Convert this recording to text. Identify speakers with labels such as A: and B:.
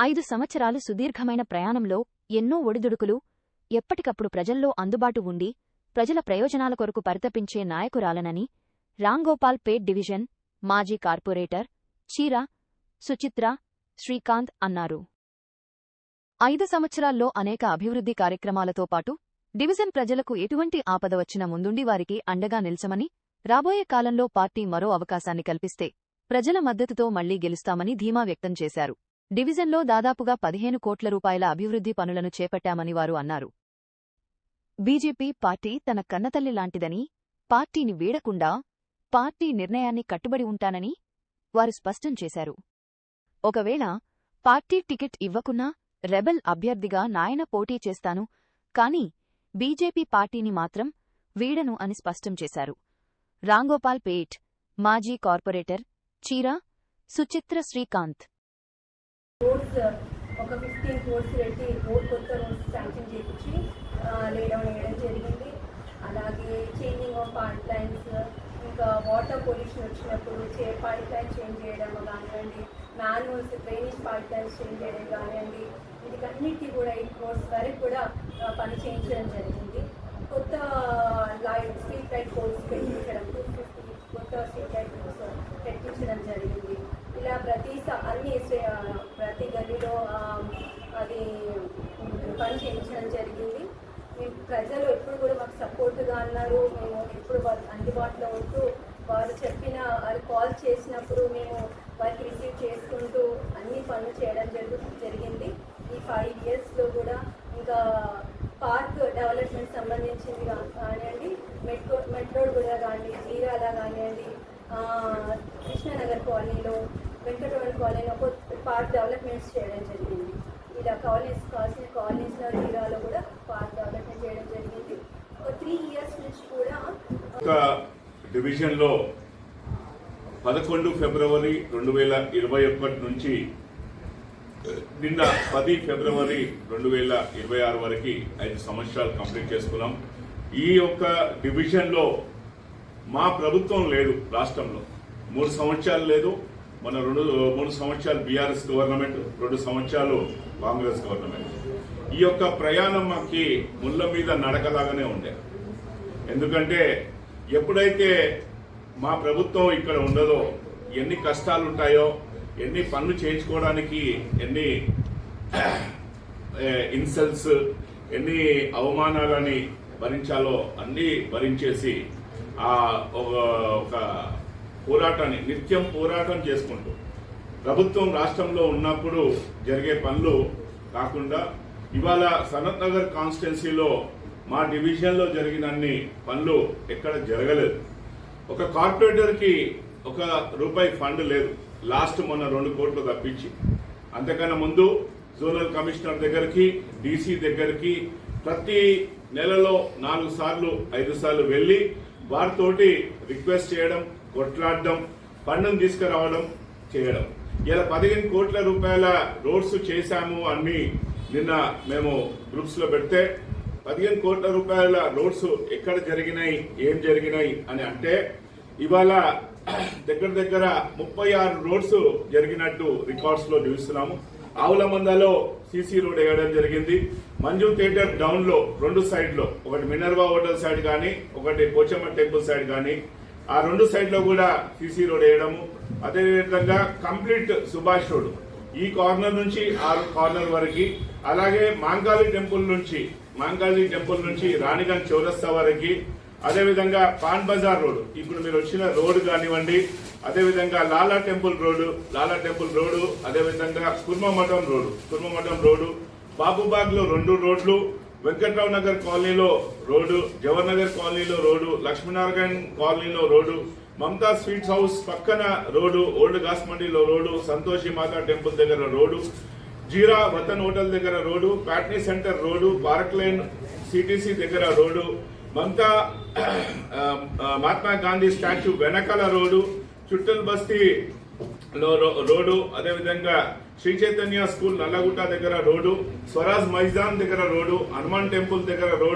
A: ఐదు సంవత్సరాలు సుదీర్ఘమైన ప్రయాణంలో ఎన్నో ఒడిదుడుకులు ఎప్పటికప్పుడు ప్రజల్లో అందుబాటు ఉండి ప్రజల ప్రయోజనాల కొరకు పరితపించే నాయకురాలనని రాంగోపాల్ పేట్ డివిజన్ మాజీ కార్పొరేటర్ చీర సుచిత్ర శ్రీకాంత్ అన్నారు. ఐదు సంవత్సరాల్లో అనేక అభివృద్ధి కార్యక్రమాలతో పాటు డివిజన్ ప్రజలకు ఎటువంటి ఆపద వచ్చినా ముందుండి వారికి అండగా నిల్చమని రాబోయే కాలంలో పార్టీ మరో అవకాశాన్ని కల్పిస్తే ప్రజల మద్దతుతో మళ్ళీ గెలుస్తామని ధీమా వ్యక్తం చేశారు. డివిజన్లో దాదాపుగా పదిహేను కోట్ల రూపాయల అభివృద్ధి పనులను చేపట్టామని వారు అన్నారు. బీజేపీ పార్టీ తన కన్నతల్లి లాంటిదని పార్టీని వీడకుండా పార్టీ నిర్ణయాన్ని కట్టుబడి ఉంటానని వారు స్పష్టం చేశారు. ఒకవేళ పార్టీ టికెట్ ఇవ్వకున్నా రెబెల్ అభ్యర్థిగా నాయన పోటీ చేస్తాను కాని బీజేపీ పార్టీని మాత్రం వీడను అని స్పష్టం చేశారు. రాంగోపాల్ పేట్ మాజీ కార్పొరేటర్ చీరా సుచిత్ర శ్రీకాంత్
B: రోడ్స్ ఒక ఫిఫ్టీన్ రోడ్స్ పెట్టి రోడ్ కొత్త రోడ్స్ శాంక్షన్ చేయించి లేడౌన్ వేయడం జరిగింది. అలాగే చేంజింగ్ ఆఫ్ పార్ట్ లైన్స్ ఇంకా వాటర్ పొల్యూషన్ వచ్చినప్పుడు చే పార్ట్ లైన్స్ చేంజ్ చేయడం కానివ్వండి manuals drainage part lines change చేయడం కానివ్వండి వీటికన్నిటికీ కూడా ఈ రోడ్స్ వరకు కూడా పని చేయించడం జరిగింది. కొత్త పని చేయించడం జరిగింది. మీ ప్రజలు ఎప్పుడు కూడా మాకు సపోర్ట్గా అన్నారు. మేము ఎప్పుడు వాళ్ళ అందుబాటులో ఉంటూ వారు చెప్పిన వారు కాల్ చేసినప్పుడు మేము వారికి రిసీవ్ చేసుకుంటూ అన్ని పనులు చేయడం జరుగు జరిగింది. ఈ ఫైవ్ ఇయర్స్లో కూడా ఇంకా పార్క్ డెవలప్మెంట్ సంబంధించింది కానివ్వండి మెట్రో మెట్రో కూడా కానివ్వండి జీరాల కానివ్వండి కృష్ణానగర్ కాలనీలో వెంకటరమణ కాలనీలో ఒక పార్క్ డెవలప్మెంట్స్ చేయడం జరిగింది. ఇలా కాలనీస్ కాల్సిన కాలనీస్లో జీరాలో కూడా పార్క్ డెవలప్మెంట్ చేయడం జరిగింది. ఒక త్రీ ఇయర్స్ నుంచి కూడా
C: ఒక డివిజన్లో పదకొండు ఫిబ్రవరి రెండు వేల ఇరవై ఒకటి నుంచి నిన్న పది ఫిబ్రవరి రెండు వేల ఇరవై ఆరు వరకు ఐదు సంవత్సరాలు కంప్లీట్ చేసుకున్నాం. ఈ యొక్క డివిజన్లో మా ప్రభుత్వం లేదు రాష్ట్రంలో. మూడు సంవత్సరాలు లేదు మన రెండు మూడు సంవత్సరాలు బీఆర్ఎస్ గవర్నమెంట్ రెండు సంవత్సరాలు కాంగ్రెస్ గవర్నమెంట్. ఈ యొక్క ప్రయాణం మాకి ముళ్ళ మీద నడకలాగానే ఉండే. ఎందుకంటే ఎప్పుడైతే మా ప్రభుత్వం ఇక్కడ ఉండదో ఎన్ని కష్టాలు ఉంటాయో ఎన్ని పనులు చేయించుకోవడానికి ఎన్ని ఇన్సల్ట్స్ ఎన్ని అవమానాలని భరించాలో అన్నీ భరించేసి ఒక ఒక పోరాటాన్ని నిత్యం పోరాటం చేసుకుంటూ. ప్రభుత్వం రాష్ట్రంలో ఉన్నప్పుడు జరిగే పనులు కాకుండా ఇవాళ సనత్ నగర్ కాన్స్టిట్యున్సీలో మా డివిజన్లో జరిగిన అన్ని పనులు ఎక్కడ జరగలేదు. ఒక కార్పొరేటర్కి ఒక రూపాయి ఫండ్ లేదు. లాస్ట్ మొన్న రెండు కోట్లు తప్పించి. అంతకన్నా ముందు జోనల్ కమిషనర్ దగ్గరికి డీసీ దగ్గరికి ప్రతి నెలలో నాలుగు సార్లు ఐదు సార్లు వెళ్ళి వారితోటి రిక్వెస్ట్ చేయడం కొట్లాడడం ఫండ్ను తీసుకురావడం చేయడం. ఇలా పదిహేను కోట్ల రూపాయల రోడ్స్ చేశాము అన్ని నిన్న మేము గ్రూప్స్లో పెడితే పదిహేను కోట్ల రూపాయల రోడ్స్ ఎక్కడ జరిగినాయి ఏం జరిగినాయి అని అంటే ఇవాళ దగ్గర దగ్గర ముప్పై ఆరు రోడ్స్ జరిగినట్టు రికార్డ్స్లో చూస్తున్నాము. ఆవుల మందలో సీసీ రోడ్ వేయడం జరిగింది. మంజు థియేటర్ డౌన్లో రెండు సైడ్లో ఒకటి మినర్వా హోటల్ సైడ్ కానీ ఒకటి పోచమ్మ టెంపుల్ సైడ్ కానీ ఆ రెండు సైడ్లో కూడా సీసీ రోడ్ వేయడము. అదేవిధంగా కంప్లీట్ సుభాష్ రోడ్. ఈ కార్నర్ నుంచి ఆ కార్నర్ వరకు అలాగే మాంకాళి టెంపుల్ నుంచి మాంకాళి టెంపుల్ నుంచి రాణిగంజ్ చౌరస్తా వరకు అదేవిధంగా పాన్ బజార్ రోడ్. ఇప్పుడు మీరు వచ్చిన రోడ్డు కానివ్వండి అదేవిధంగా Lala temple road Lala temple road అదేవిధంగా కుర్మమఠం రోడ్డు కుర్మమఠం రోడ్డు బాబుబాగ్లో రెండు రోడ్లు వెంకట్రావు నగర్ కాలనీలో రోడ్డు జవహర్ నగర్ కాలనీలో రోడ్డు లక్ష్మీనారాయణ కాలనీలో రోడ్డు మమతా స్వీట్స్ హౌస్ పక్కన రోడ్డు ఓల్డ్ గాస్మండిలో రోడ్డు సంతోషి మాతా టెంపుల్ దగ్గర రోడ్డు జీరా వతన్ హోటల్ దగ్గర road Patny centre road park line CTC దగ్గర రోడ్డు మమతా మహాత్మా గాంధీ స్టాచ్యూ వెనకాల రోడ్డు చుట్టల్ బస్తీలో రో- రోడ్డు అదేవిధంగా శ్రీ చైతన్య స్కూల్ నల్లగుట్ట దగ్గర రోడ్డు స్వరాజ్ మైదాన్ దగ్గర రోడ్డు హనుమాన్ టెంపుల్ దగ్గర రోడ్డు.